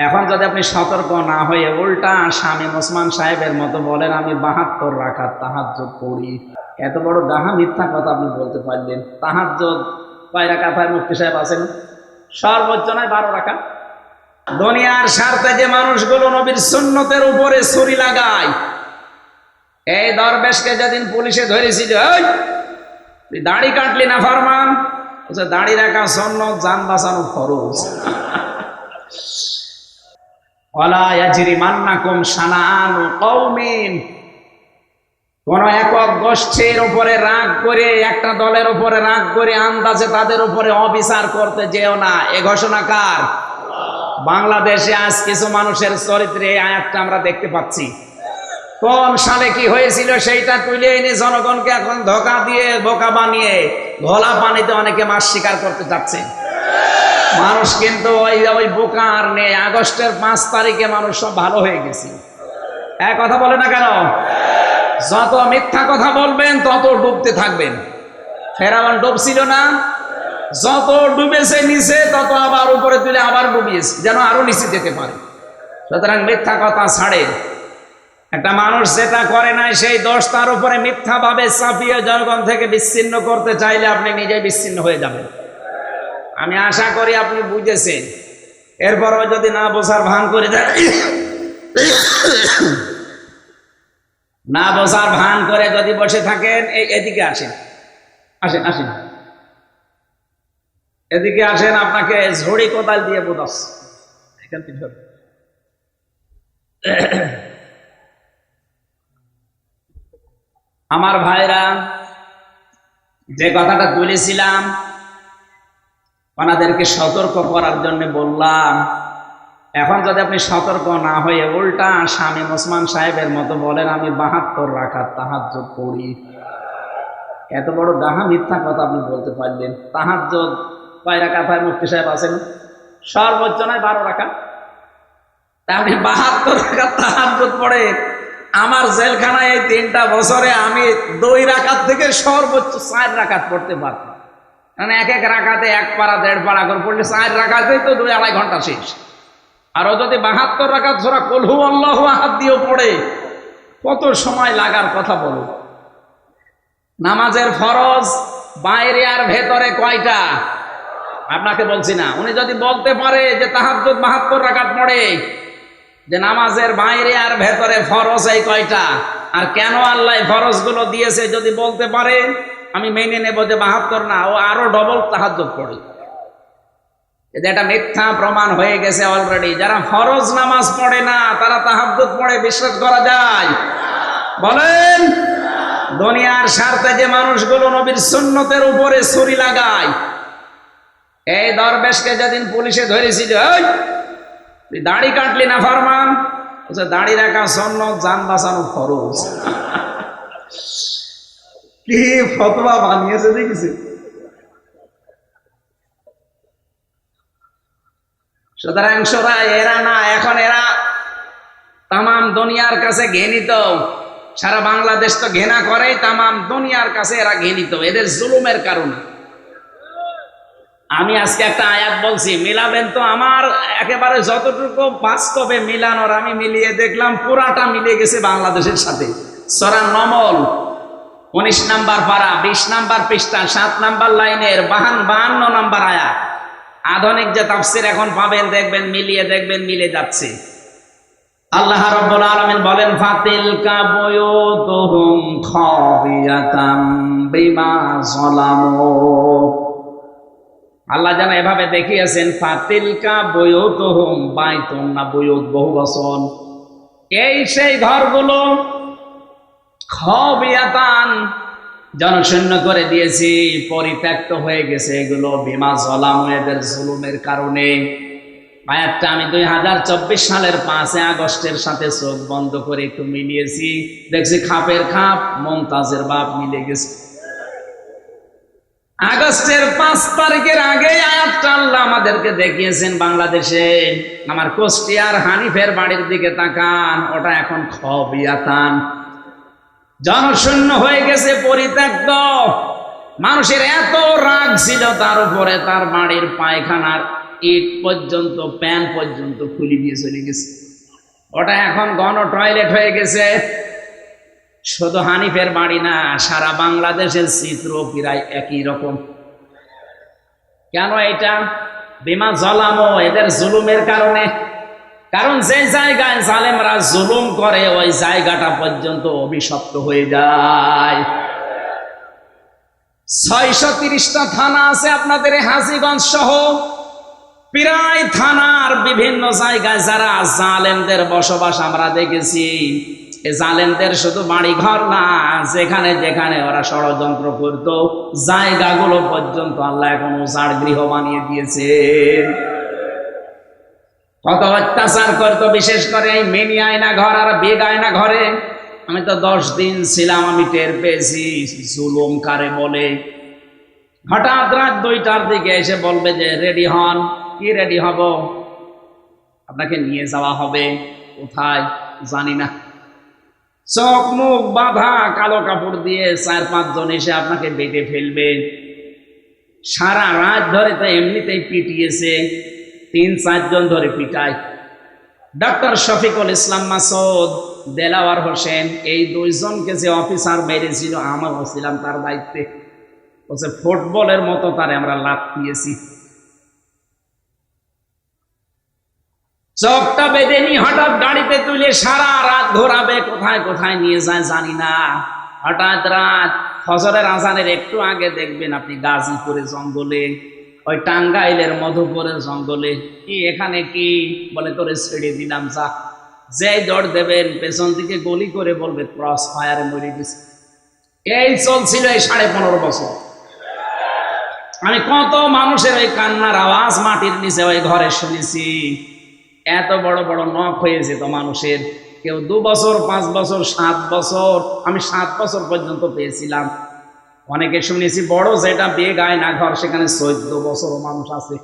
এখন যদি আপনি সতর্ক না হয়ে উল্টা স্বামী ওসমান সাহেবের মতো বলেন আমি বাহাত্তর রাখার তাহাজ পড়ি। এত বড় ডাহা মিথ্যা কথা আপনি বলতে পারলেন। তাহাজ কয়রা কাথায় মুফতি সাহেব আছেন। সর্বোচ্চ নয় বারো রাখা দুনিয়ার স্বার্থে যে মানুষগুলো নবীর সুন্নতের উপরে ছুরি লাগায় এই দরবেশকে যেদিন পুলিশে ধরেছিল "এই, তুই দাড়ি কাটলি না ফরমান? দাড়ি রাখা সন্ন্যত যান বাঁচানো খরচ কোন একক গোষ্ঠীর উপরে রাগ করে, একটা দলের উপরে রাগ করে, আন্দাজে তাদের উপরে অবিচার করতে যেও না। এ বাংলাদেশে আজ কিছু মানুষের চরিত্রে আয়াতটা আমরা দেখতে পাচ্ছি। কোন সালে কি হয়েছিল সেইটা তুলে এনে জনগণকে এখন ধোকা দিয়ে বোকা বানিয়ে, ঘোলা পানিতে অনেকে মাছ শিকার করতে যাচ্ছে। মানুষ কিন্তু ওই ওই বোকার নেই। আগস্টের পাঁচ তারিখে মানুষ সব ভালো হয়ে গেছে। এক কথা বলে না কেন? যত মিথ্যা কথা বলবেন, তত ডুবতে থাকবেন। ফেরাউন ডুবছিল না? যত ডুবেছে নিচে, তত আবার উপরে তুলে আবার ডুবিয়েছে, যেন আরও নিচে যেতে পারে। সুতরাং মিথ্যা কথা ছাড়ে। একটা মানুষ যেটা করে নাই, সেই দোষ তার উপরে মিথ্যা ভাবে চাপিয়ে জনগণ থেকে বিচ্ছিন্ন করতে চাইলে আপনি নিজেই বিচ্ছিন্ন হয়ে যাবেন। আমি আশা করি আপনি বুঝেছেন। এরপরও যদি না বোঝার ভান করে না বোঝার ভান করে যদি বসে থাকেন এদিকে আসেন। আসেন আসেন। এদিকে আসেন, আপনাকে ঝড়ি কোদাল দিয়ে বোধাস এখান থেকে আমার ভাইরা, যে কথাটা তুলেছিলাম ওনাদেরকে সতর্ক করার জন্য বললাম। এখন যদি আপনি সতর্ক না হয়ে উল্টা স্বামী ওসমান সাহেবের মতো বলেন, আমি বাহাত্তর রাখার তাহাজ পড়ি। এত বড় ডাহা মিথ্যা কথা আপনি বলতে পারলেন। তাহাজ কয়রা কাথায় মুফতি সাহেব আছেন? সর্বোচ্চ নয়, বারো রাখা আপনি বাহাত্তর রাখা তাহাজ পড়ে। আমার জেলখানায় এই তিনটা বছরে আমি দুই রাখাত থেকে সর্বোচ্চ চার রাখাত পড়তে পারতাম। মানে এক এক রাখাতে এক পাড়া, দেড় পাড়া করে পড়লে চার রাখাতেই তো দুই আড়াই ঘণ্টা শেষ। আর ও যদি বাহাত্তর রাখাত ছোড়া কলহু আল্লাহ হাত দিয়েও পড়ে, কত সময় লাগার কথা বলো? নামাজের ফরজ বাইরে আর ভেতরে কয়টা? আপনাকে বলছি না। উনি যদি বলতে পারে যে তাহাজ্জুদ বাহাত্তর রাখাত পড়ে, যে নামাজের বাইরে আর ভেতরে ফরজ এই কয়টা? আর কেন আল্লাহ ফরজগুলো দিয়েছে যদি বলতে পারে? আমি মেনে নেব যে বাহাত্তর না ও আরও ডবল তাহাজ্জুদ পড়ে। এটা একটা মিথ্যা প্রমাণ হয়ে গেছে অলরেডি যারা ফরজ নামাজ পড়ে না তারা তাহাজ্জুদ পড়ে বিশ্বাস করা যায়। বলেন দুনিয়ার স্বার্থে যে মানুষগুলো নবীর সুন্নতের উপরে ছুরি লাগায় এই দরবেশকে যেদিন পুলিশে ধরেছিল "এই, তুই দাড়ি কাটলি না ফরমান? দাড়ি রাখা সন্ন্যত যান বাঁচানো খরচ কি ফতোয়া বানিয়েছে দেখেছি। সুতরাং সোরা এরা না, এখন এরা তামাম দুনিয়ার কাছে ঘেনিত। সারা বাংলাদেশ তো ঘেনা তামাম দুনিয়ার কাছে এরা ঘেনিত, এদের জুলুমের কারণে। আমি আজকে একটা আয়াত বলছি, মিলাবেন তো আমার একেবারে যতটুকু বাস্তবে মিলানোর, আমি মিলিয়ে দেখলাম পুরাটা মিলিয়ে গেছে বাংলাদেশের সাথে। সরা নমল। উনিশ নাম্বার পাড়া, বিশ নাম্বার পৃষ্ঠা, সাত নাম্বার লাইনের বাহান, বাহান্ন নাম্বার আয়া আধুনিক যে তাফসির এখন পাবেন, দেখবেন মিলিয়ে, দেখবেন মিলে যাচ্ছে। আল্লাহ রাব্বুল আলামিন বলেন ফাতিল কাবুয়ুতুহুম খাবিয়াতাম বিমা যালামু। আল্লাহ যেন এভাবে দেখিয়েছেন, ফাতিলকা বয়ুতহুম বাইতুন না বয়ুত বহু বচন। এই সেই ঘরগুলো খবিয়াতান, জনশূন্য করে দিয়েছি, পরিত্যক্ত হয়ে গেছে এগুলো জুলুমের কারণে। আয়াতটা আমি দুই হাজার চব্বিশ সালের পাঁচে আগস্টের সাথে চোখ বন্ধ করে একটু মিলিয়েছি। দেখছি খাপের খাপ, মমতাজের বাপ মিলে গেছে। আগস্টের পাঁচ তারিখের আগে আয়াতটা আল্লাহ আমাদেরকে দেখিয়েছেন বাংলাদেশে। আমার কোষ্টিয়ার হানিফের বাড়ির দিকে তাকান, ওটা এখন খবিয়াতান। জনশূন্য হয়ে গেছে পরিত্যক্ত। মানুষের এত রাগ ছিল তার উপরে তার বাড়ির পায়খানার ইট পর্যন্ত, প্যান পর্যন্ত খুলে দিয়ে চলে গেছে। ওটা এখন গণ টয়লেট হয়ে গেছে। শুধু হানিফের বাড়ি না, সারা বাংলাদেশের চিত্র প্রায় একই রকম। কেন এটা? বিমা জলামো এদের জুলুমের কারণে। কারণ যে জায়গায় জালেমরা জুলুম করে, ওই জায়গাটা পর্যন্ত অভিশপ্ত হয়ে যায়। ছয়শো তিরিশটা থানা আছে আপনাদের হাজিগঞ্জ সহ। প্রায় থানার বিভিন্ন জায়গায় যারা জালেমদের বসবাস আমরা দেখেছি জালেমদের শুধু বাড়ি ঘর না, যেখানে যেখানে ওরা ষড়যন্ত্র করত, জায়গাগুলো পর্যন্ত আল্লাহ এখন উজাড় গৃহ বানিয়ে দিয়েছে কত অত্যাচার করতো, বিশেষ করে এই মিনি আয়না ঘর আর বেগ আয়না ঘরে। আমি তো দশ দিন ছিলাম, আমি টের পেয়েছি, জুলুম কারে বলে। হঠাৎ রাত দুইটার দিকে এসে বলবে যে, রেডি হন। কি রেডি হব? আপনাকে নিয়ে যাওয়া হবে। কোথায়? জানি না। চোখ মুখ বাঁধা কালো কাপড় দিয়ে চার পাঁচজন এসে আপনাকে বেঁধে ফেলবে। সারা রাত ধরে তো এমনিতেই পিটিয়েছে। তিন চারজন ধরে পিটায়। ডক্টর শফিকুল ইসলাম মাসুদ, দেলাওয়ার হোসেন, এই দুইজনকে যে অফিসার মেরেছিল আমরাও ছিলাম তার দায়িত্বে। বলছে, ফুটবলের মতো তারে আমরা লাভ দিয়েছি। চোখটা বেঁধে নিয়ে হঠাৎ গাড়িতে তুলে সারা রাত ঘোরাবে, কোথায় কোথায় নিয়ে যায় জানি না। হঠাৎ রাত ফজরের আজানের একটু আগে দেখবেন আপনি গাজীপুরে জঙ্গলে। ওই টাঙ্গাইলের মধুপুরের জঙ্গলে। কি, এখানে কি? বলে তোরে ছেড়ে দিলাম, যা। যে দৌড় দেবেন, পেছন দিকে গলি করে বলবে ক্রস ফায়ারে মরে গেছে এই চলছিল এই সাড়ে পনেরো বছর। আমি কত মানুষের ওই কান্নার আওয়াজ মাটির নিচে ওই ঘরে শুনেছি। এত বড় বড় নখ হয়েছে তো মানুষের। কেউ দু বছর, পাঁচ বছর, সাত বছর, আমি সাত বছর পর্যন্ত পেয়েছিলাম। অনেকে শুনেছি, বড় যেটা বিয়ে গায় না ঘর, সেখানে চোদ্দ বছর মানুষ আছে।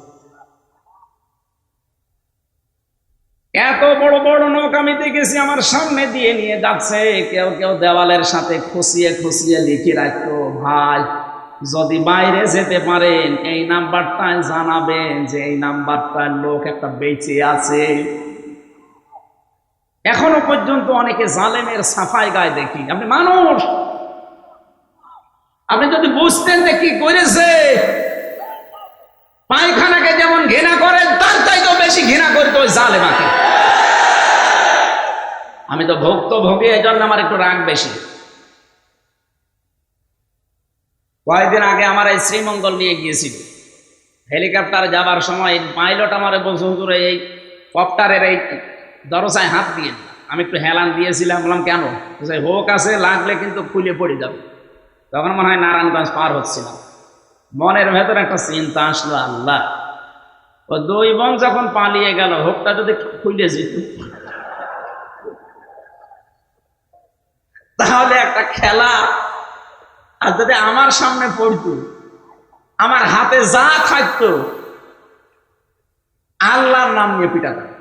এত বড় বড় নখ আমি দেখেছি, আমার সামনে দিয়ে নিয়ে যাচ্ছে। কেউ কেউ দেওয়ালের সাথে খুশিয়ে খুশিয়ে লিখে রাখতো, ভাই, যদি বাইরে যেতে পারেন, এই নাম্বারটায় জানাবেন যে এই নাম্বারটার লোক একটা বেঁচে আছে। এখনও পর্যন্ত অনেকে জালেমের সাফাই গায়ে দেখি। আপনি মানুষ! আপনি যদি বুঝতেন যে কি করেছে, পায়খানাকে যেমন ঘৃণা করেন, তার চাইতেও বেশি ঘৃণা করতো ওই জালেমাকে। আমি তো ভক্ত, ভোগে এই জন্য আমার একটু রাগ বেশি। কয়েকদিন আগে আমার এই শ্রীমঙ্গল নিয়ে গিয়েছিল। হেলিকপ্টারে যাবার সময় পাইলট আমার বলছে, হুজুর, এই কপ্টারের এই দরজায় হাত দিয়ে আমি একটু হেলান দিয়েছিলাম, বললাম, কেন? হোক আছে, লাগলে কিন্তু খুলে পড়ে যাবে। তখন মনে হয় নারায়ণগঞ্জ পার হচ্ছিলাম। মনের ভেতর একটা চিন্তা আসলো, আল্লাহ, ও দুই বোন যখন পালিয়ে গেল হোকটা যদি খুলে যেত। তাহলে একটা খেলা, আর যদি আমার সামনে পড়তো, আমার হাতে যা থাকতো, আল্লাহর নাম নিয়ে পিটাতাম।